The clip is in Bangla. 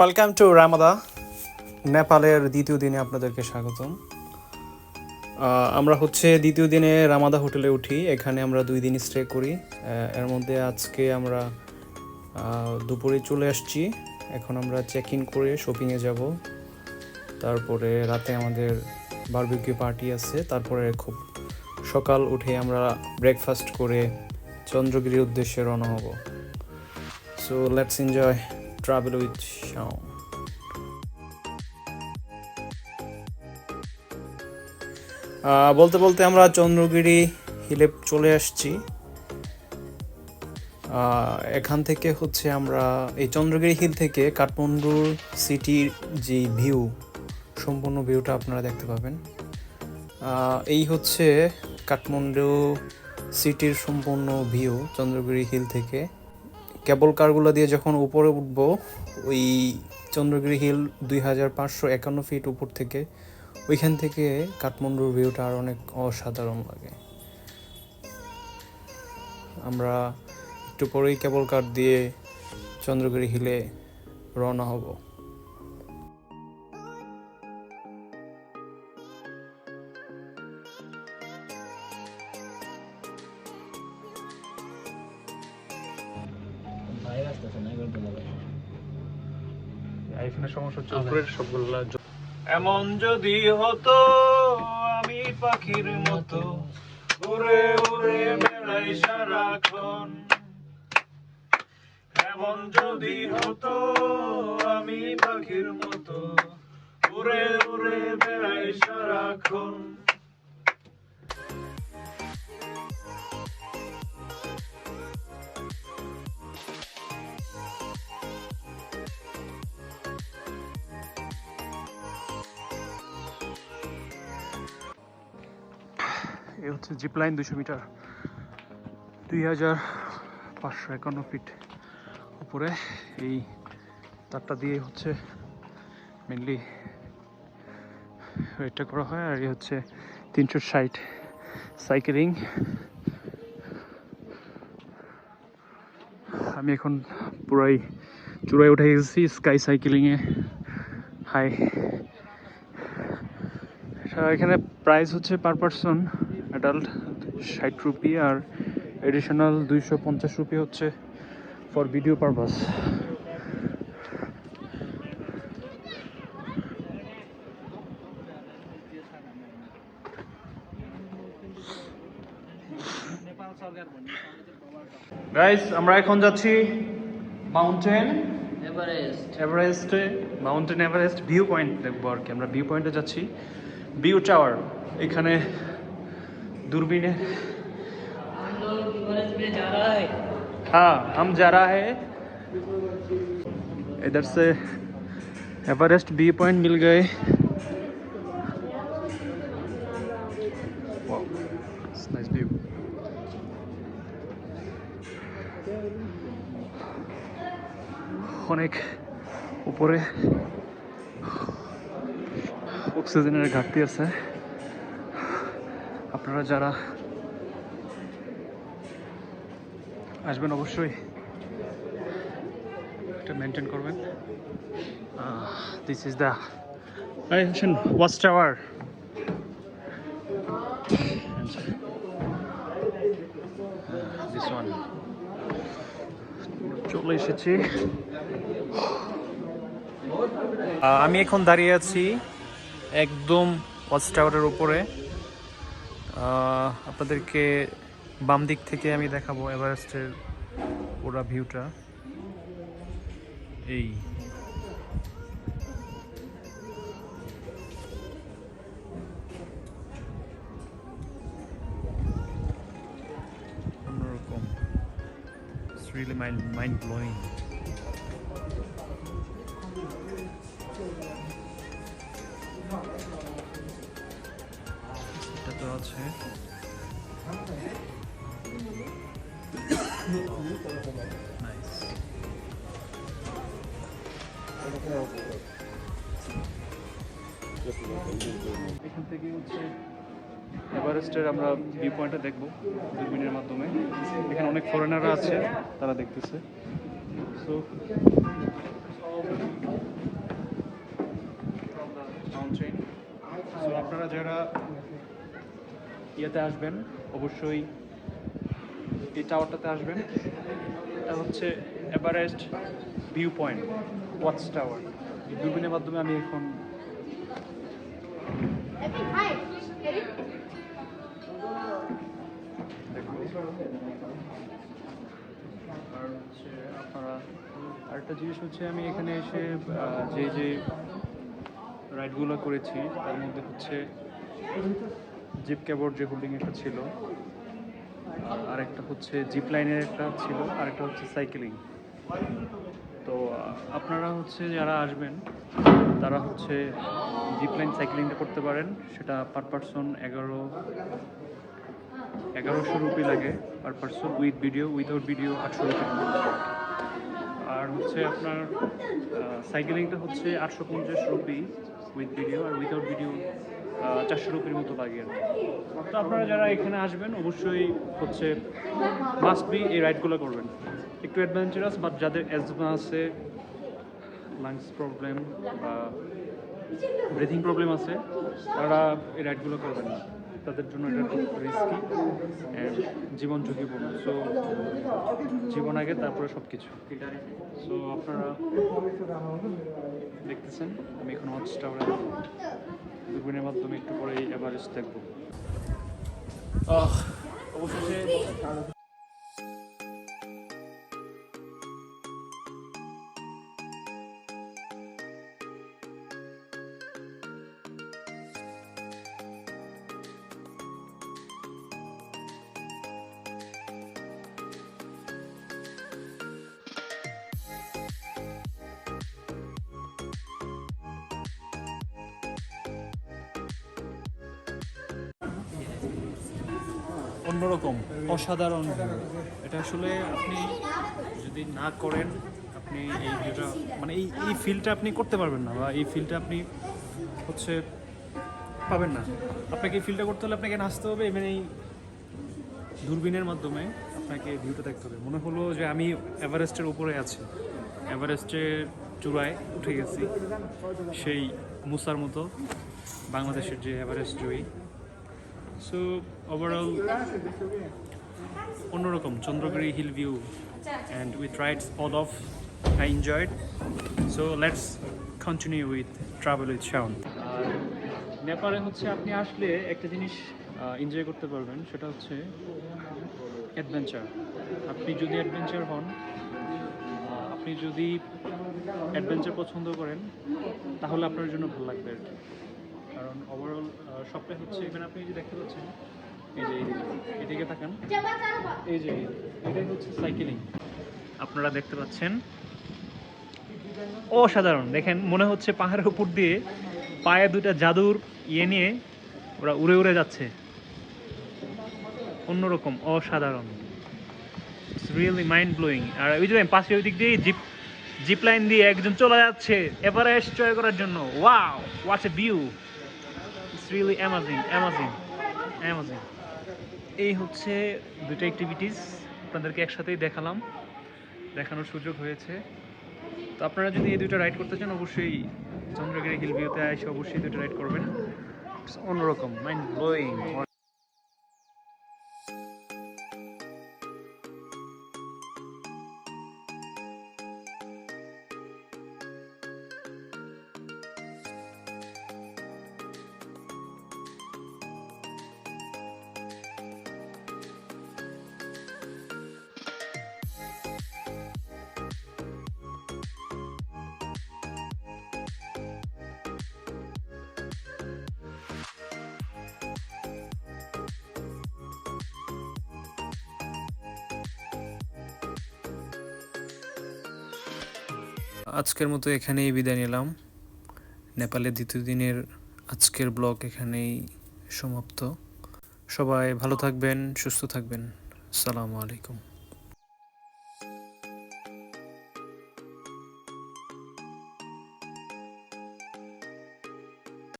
ওয়েলকাম টু রামাদা নেপালের দ্বিতীয় দিনে আপনাদেরকে স্বাগতম। আমরা হচ্ছে দ্বিতীয় দিনে রামাদা হোটেলে উঠি, এখানে আমরা দুই দিন স্টে করি। এর মধ্যে আজকে আমরা দুপুরে চলে আসছি। এখন আমরা চেক ইন করে শপিংয়ে যাব। তারপরে রাতে আমাদের বারবিকিউ পার্টি আছে। তারপরে খুব সকাল উঠে আমরা ব্রেকফাস্ট করে চন্দ্রগিরির উদ্দেশ্যে রওনা হব। So let's enjoy travel with Shaon বলতে বলতে আমরা চন্দ্রগিরি হিলে চলে আসছি। এখান থেকে হচ্ছে আমরা এই চন্দ্রগিরি হিল থেকে কাঠমান্ডুর সিটির যে ভিউ, সম্পূর্ণ ভিউটা আপনারা দেখতে পাবেন। এই হচ্ছে কাঠমান্ডু সিটির সম্পূর্ণ ভিউ চন্দ্রগিরি হিল থেকে। কেবল কারগুলো দিয়ে যখন উপরে উঠবো, ওই চন্দ্রগিরি হিল দুই হাজার পাঁচশো একান্ন ফিট উপর থেকে, ওইখান থেকে কাঠমান্ডুর ভিউটা আর অনেক অসাধারণ লাগে। আমরা একটু পরেই কেবল কার দিয়ে চন্দ্রগিরি হিলে রওনা হব। সমস্যা হচ্ছে উপরের সবগুলো এমন যদি হতো, আমি পাখির মতো উড়ে উড়ে বেড়াই সারাক্ষণ। এমন যদি হতো, আমি পাখির মতো উড়ে উড়ে বেড়াই সারাক্ষণ। এ হচ্ছে জিপ লাইন দুশো মিটার। দুই হাজার পাঁচশো একান্ন ফিট উপরে। এই তারটা দিয়ে হচ্ছে মেনলি এটা করা হয়, আর এই হচ্ছে তিনশো ষাট সাইকেলিং আমি এখন পুরাই চূড়ায় উঠে গেছি স্কাই সাইকেলিংয়ে হাই এখানে প্রাইস হচ্ছে পার পারসন অ্যাডাল্ট ষাট রুপি আর এডিশনাল দুইশো পঞ্চাশ রুপি হচ্ছে ফর ভিডিও পারপাস গাইস আমরা এখন যাচ্ছি মাউন্টেন এভারেস্ট এভারেস্টে মাউন্টেন এভারেস্ট ভিউ পয়েন্ট দেখব আর কি। আমরা ভিউ পয়েন্টে যাচ্ছি। ভিউ টাওয়ার এখানে दूरबीन है हम लोग एवरेस्ट में जा रहा है हाँ हम जा रहा है इधर से एवरेस्ट व्यू पॉइंट मिल गए नाइस व्यू অনেক উপরে অক্সিজেনের ঘাটতি আছে আপনারা যারা আসবেন অবশ্যই এটা মেনটেন করবেন। This is the watch tower this one চলে এসেছি। আমি এখন দাঁড়িয়ে আছি একদম ওয়াচ টাওয়ারের উপরে। আপনাদেরকে বাম দিক থেকে আমি দেখাবো এভারেস্টের পুরা ভিউটা। এই। really mind mind blowing. আছে। এখান থেকে হচ্ছে এভারেস্টের আমরা ভিউ পয়েন্টটা দেখব দূরবীনের মাধ্যমে। এখানে অনেক ফরেনাররা আছে, তারা দেখতেছে। সো সো আপনারা যারা ইয়েতে আসবেন, অবশ্যই এই টাওয়ারটাতে আসবেন। এটা হচ্ছে Everest view point watch tower এই দূরবীনের মাধ্যমে আমি এখন আর হচ্ছে আপনারা, আরেকটা জিনিস হচ্ছে আমি এখানে এসে যে যে রাইডগুলো করেছি, তার মধ্যে হচ্ছে জিপ ক্যাবর যে হোল্ডিং একটা ছিল আর একটা হচ্ছে জিপ লাইনের একটা ছিল আর একটা হচ্ছে সাইকেলিং। তো আপনারা হচ্ছে যারা আসবেন, তারা হচ্ছে জিপ লাইন সাইকেলিংটা করতে পারেন। সেটা পার পারসন এগারো, এগারোশো রুপি লাগে per person with video without video আটশো রুপি। আর হচ্ছে আপনার সাইকেলিংটা হচ্ছে আটশো পঞ্চাশ রুপি উইথ ভিডিও আর উইদাউট ভিডিও চারশো রুপির মতো লাগে আর। তো আপনারা যারা এখানে আসবেন, অবশ্যই হচ্ছে মাস্ট বি এই রাইডগুলো করবেন। একটু অ্যাডভেঞ্চারাস বাট যাদের অ্যাজমা আছে লাংস প্রবলেম বা ব্রিথিং প্রবলেম আছে, তারা এই রাইডগুলো করবেন না। তাদের জন্য এটা খুব রিস্কি জীবন ঝুঁকিপূর্ণ। সো জীবন আগে, তারপরে সব কিছু সো আপনারা দেখতেছেন, আমি এখন হট টাওয়ারে দূরবীনের মাধ্যমে একটু পরে এভারেস্ট দেখব। অবশেষে অন্যরকম, অসাধারণ। এটা আসলে আপনি যদি না করেন, আপনি এই ভিউটা মানে এই এই ফিলটা আপনি করতে পারবেন না, বা এই ফিলটা আপনি হচ্ছে পাবেন না। আপনাকে এই ফিলটা করতে হলে আপনাকে নাচতে হবে এবং এই দূরবীনের মাধ্যমে আপনাকে ভিউটা দেখতে হবে। মনে হলো যে আমি এভারেস্টের উপরে আছি। এভারেস্টের চূড়ায় উঠে গেছি সেই মুসার মতো বাংলাদেশের যে এভারেস্ট জয়ী। সো ওভারঅল অন্যরকম Chandragiri hill view and with rides all of I enjoyed so let's continue with travel with Shaon নেপালে হচ্ছে, আপনি আসলে একটা জিনিস এনজয় করতে পারবেন, সেটা হচ্ছে অ্যাডভেঞ্চার আপনি যদি অ্যাডভেঞ্চার হন আপনি যদি অ্যাডভেঞ্চার পছন্দ করেন, তাহলে আপনার জন্য ভালো লাগবে আর কি। কারণ ওভারঅল সবটাই হচ্ছে এখানে আপনি যে দেখতে পাচ্ছেন, এই যে এদিকে তাকান এই যে এটাই হচ্ছে সাইকেলিং আপনারা দেখতে পাচ্ছেন, অসাধারণ। দেখেন, মনে হচ্ছে পাহাড়ের উপর দিয়ে পায়ে দুটা জাদুর ইয়ে নিয়ে ওরা উড়ে উড়ে যাচ্ছে। অন্যরকম, অসাধারণ। রিয়েলি মাইন্ড ব্লোয়িং আর ওই যে পাশে ওই দিক দিয়ে জিপ জিপ লাইন দিয়ে একজন চলে যাচ্ছে এভারেস্ট জয় করার জন্য। Wow what's a view really amazing amazing amazing এই হচ্ছে দুটো অ্যাক্টিভিটিস আপনাদেরকে একসাথেই দেখালাম। দেখানোর সুযোগ হয়েছে। তো আপনারা যদি এই দুটো রাইড করতে চান, অবশ্যই চন্দ্রগিরি হিল ভিউতে এসে অবশ্যই দুটো রাইড করবেন। অন্যরকম মাইন্ড ব্লোয়িং আজকের মতো এখানেই বিদায় নিলাম। নেপালের দ্বিতীয় দিনের আজকের ব্লগ এখানেই সমাপ্ত। সবাই ভালো থাকবেন, সুস্থ থাকবেন। আসসালামু আলাইকুম।